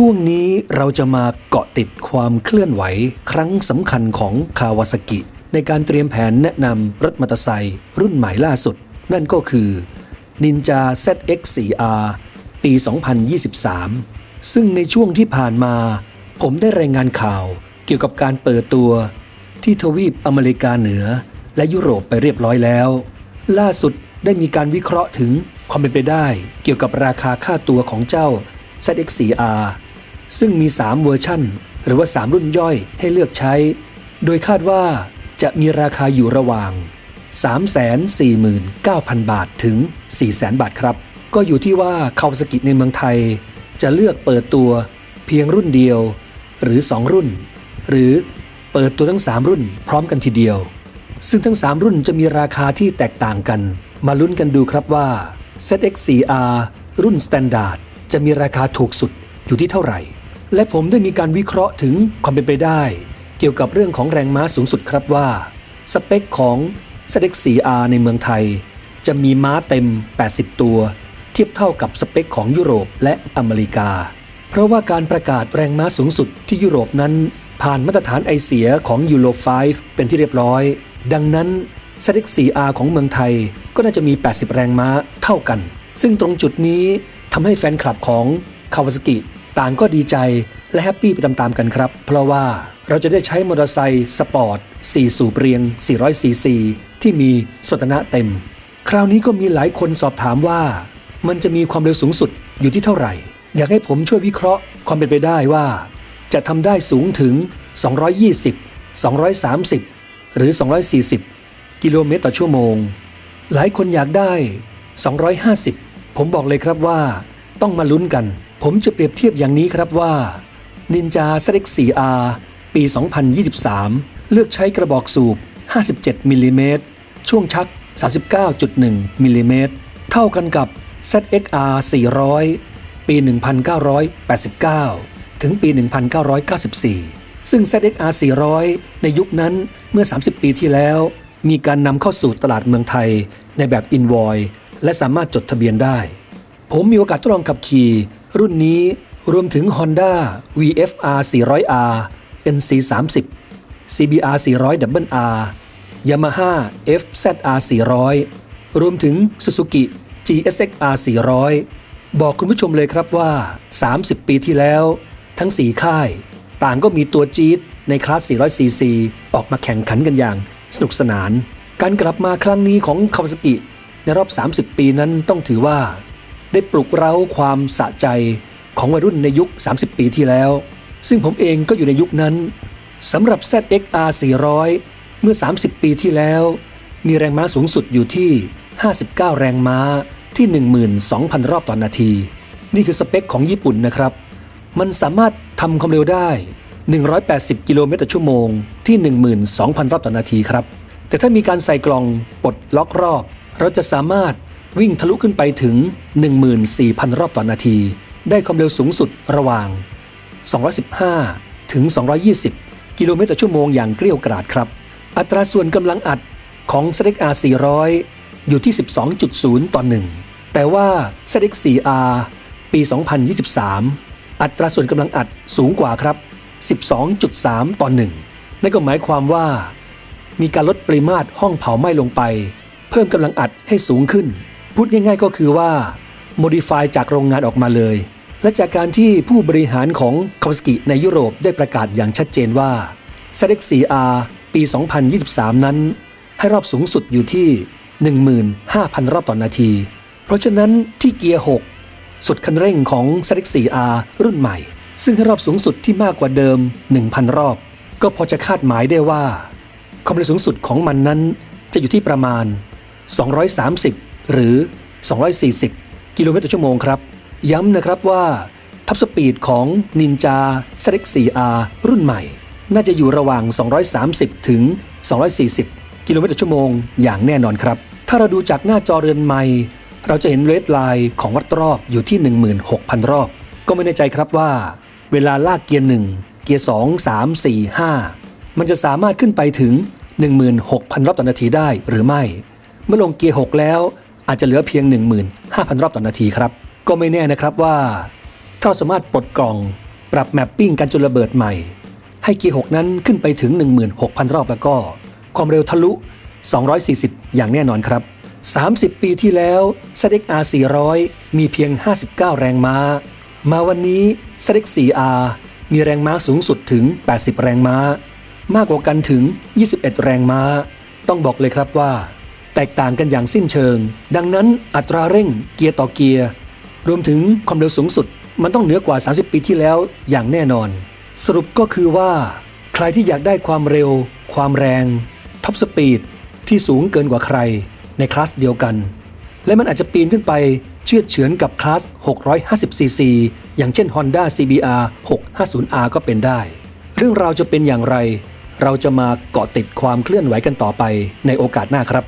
ช่วงนี้เราจะมาเกาะติดความเคลื่อนไหว ครั้งสำคัญของคาวาซากิ ในการเตรียมแผนแนะนำรถมอเตอร์ไซค์รุ่นใหม่ล่าสุด นั่นก็คือ Ninja ZX4R ปี 2023 ซึ่งในช่วงที่ผ่านมา ผมได้รายงานข่าวเกี่ยวกับการเปิดตัว ที่ทวีปอเมริกาเหนือ และยุโรปไปเรียบร้อยแล้ว ล่าสุดได้มีการวิเคราะห์ถึงความเป็นไปได้ เกี่ยวกับราคาค่าตัวของเจ้า ZX4R ซึ่งมี 3 เวอร์ชั่น หรือว่า 3 รุ่นย่อยให้เลือกใช้ โดยคาดว่าจะมีราคาอยู่ระหว่าง 349,000 บาทถึง 400,000 บาทครับ ก็อยู่ที่ว่าคาวาซากิในเมืองไทย จะเลือกเปิดตัวเพียงรุ่นเดียว หรือ 2 รุ่น หรือเปิดตัวทั้ง 3 รุ่นพร้อมกันทีเดียว ซึ่งทั้ง 3 รุ่นจะมีราคาที่แตกต่างกัน มาลุ้นกันดูครับว่า ZX4R รุ่น Standard จะมีราคาถูกสุดอยู่ที่เท่าไหร่ และผมได้มีการวิเคราะห์ถึงความเป็นไปได้ เกี่ยวกับเรื่องของแรงม้าสูงสุดครับว่า สเปคของ ZX4R ในเมืองไทย จะมีม้าเต็ม 80 ตัว เทียบเท่ากับสเปคของยุโรปและอเมริกา เพราะว่าการประกาศแรงม้าสูงสุดที่ยุโรปนั้น ผ่านมาตรฐานไอเสียของยูโร 5 เป็นที่เรียบร้อย ดังนั้น ZX4R ของเมืองไทยก็น่าจะมี 80 แรงม้าเท่ากัน ซึ่งตรงจุดนี้ทำให้แฟนคลับของคาวาซากิ ต่างก็ดีใจและแฮปปี้ไปตามๆกันครับ เพราะว่าเราจะได้ใช้มอเตอร์ไซค์สปอร์ต 4 สูบเรียง 400ซีซีที่มีสมรรถนะเต็ม คราวนี้ก็มีหลายคนสอบถามว่า มันจะมีความเร็วสูงสุดอยู่ที่เท่าไหร่ อยากให้ผมช่วยวิเคราะห์ความเป็นไปได้ว่า จะทำได้สูงถึง 220 230 หรือ 240 กิโลเมตรต่อชั่วโมง หลายคนอยากได้ 250 ผมบอกเลยครับว่า ต้องมาลุ้นกัน ผมจะเปรียบเทียบอย่างนี้ครับว่า Ninja ZX 4R ปี 2023 เลือกใช้กระบอกสูบ 57มิลลิเมตรช่วงชัก 39.1มิลลิเมตรเท่ากันกับ ZXR 400 ปี 1989 ถึงปี 1994 ซึ่ง ZXR 400 ในยุคนั้นเมื่อ 30 ปีที่แล้ว มีการนำเข้าสู่ตลาดเมืองไทยในแบบอินวอยและสามารถจดทะเบียนได้ ผมมีโอกาสทดลองขับขี่ รุ่นนี้รวมถึง Honda VFR 400R NC 30 CBR 400 WR Yamaha FZR 400 รวมถึง Suzuki GSX-R 400 บอกคุณผู้ชมเลยครับว่า 30 ปีที่แล้ว ทั้ง 4 ค่าย ต่างก็มีตัวจี๊ดในคลาส 400cc ออกมาแข่งขันกันอย่างสนุกสนาน การกลับมาครั้งนี้ของคาวาซากิในรอบ 30 ปีนั้นต้องถือว่า ได้ปลุกเร้าความสะใจของวัยรุ่นในยุค 30 ปีที่แล้ว ซึ่งผมเองก็อยู่ในยุคนั้นสำหรับ ZXR 400 เมื่อ 30 ปีที่แล้ว มีแรงม้าสูงสุดอยู่ที่ 59 แรงม้าที่ 12,000 รอบต่อนนาที นี่คือสเปคของญี่ปุ่นนะครับ มันสามารถทำความเร็วได้ 180 กิโลเมตรต่อชั่วโมงที่ 12,000 รอบต่อนนาทีครับ แต่ถ้ามีการใส่กล่องปลดล็อกรอบ เราจะสามารถ วิ่งทะลุขึ้นไปถึง 14,000 รอบต่อนนาที ได้ความเร็วสูงสุดระหว่าง 215 ถึง 220 กิโลเมตรต่อชั่วโมงอย่างเกลี้ยวกราดครับ อัตราส่วนกำลังอัดของ ZX-R 400 อยู่ที่ 12.0 ต่อ 1 แต่ว่า ZX 4R ปี 2023 อัตราส่วนกำลังอัดสูงกว่าครับ 12.3 ต่อ 1 นั่นก็หมายความว่า มีการลดปริมาตรห้องเผาไหม้ลงไป เพิ่มกำลังอัดให้สูงขึ้น พูดง่ายๆก็คือว่า modify จากโรงงานออกมาเลย และจากการที่ผู้บริหารของคาวสกิในยุโรปได้ประกาศอย่างชัดเจนว่า ZX 4R ปี 2023 นั้น ให้รอบสูงสุดอยู่ที่ 15,000 รอบต่อนนาที เพราะฉะนั้นที่เกียร์ 6 สุดคันเร่งของ ZX 4R รุ่นใหม่ ซึ่งให้รอบสูงสุดที่มากกว่าเดิม 1,000 รอบ ก็พอจะคาดหมายได้ว่าความเร็วสูงสุดของมันนั้นจะอยู่ที่ประมาณ 230 หรือ 240 กิโลเมตรต่อชั่วโมงครับ ย้ำนะครับว่าท็อปสปีดของ Ninja ZX 4R รุ่นใหม่ น่าจะอยู่ระหว่าง 230 ถึง 240 กิโลเมตรต่อชั่วโมงอย่างแน่นอนครับ ถ้าเราดูจากหน้าจอเรือนไม้เราจะเห็นเรดไลน์ของวัดรอบอยู่ที่ 16,000 รอบ ก็ไม่แน่ใจครับว่า เวลาลากเกียร์ 1 เกียร์ 2 3 4 5 มันจะสามารถขึ้นไปถึง 16,000 รอบต่อนาทีได้หรือไม่ เมื่อลงเกียร์ 6 แล้ว อาจจะเหลือเพียง 15,000 รอบต่อนาทีครับ ก็ไม่แน่นะครับว่า ถ้าเราสามารถปลดกล่อง ปรับแมปปิ้งการจุลระเบิดใหม่ ให้เกียร์6นั้นขึ้นไปถึง 16,000 รอบแล้วก็ ความเร็วทะลุ 240 อย่างแน่นอนครับ 30 ปีที่แล้ว ZX-R 400 มีเพียง 59 แรงม้า มาวันนี้ ZX-4R มีแรงม้าสูงสุดถึง 80 แรงม้า มากกว่ากันถึง 21 แรงม้า ต้องบอกเลยครับว่า แตกต่างกันอย่างสิ้นเชิง ดังนั้นอัตราเร่งเกียร์ต่อเกียร์ รวมถึงความเร็วสูงสุด มันต้องเหนือกว่า 30 ปีที่แล้วอย่างแน่นอน สรุปก็คือว่า ใครที่อยากได้ความเร็ว ความแรง ท็อปสปีดที่สูงเกินกว่าใคร ในคลาสเดียวกัน และมันอาจจะปีนขึ้นไปเชื่อเฉือนกับคลาส 650cc อย่างเช่น Honda CBR 650R ก็เป็นได้ เรื่องราวจะเป็นอย่างไร เราจะมาเกาะติดความเคลื่อนไหวกันต่อไปในโอกาสหน้าครับ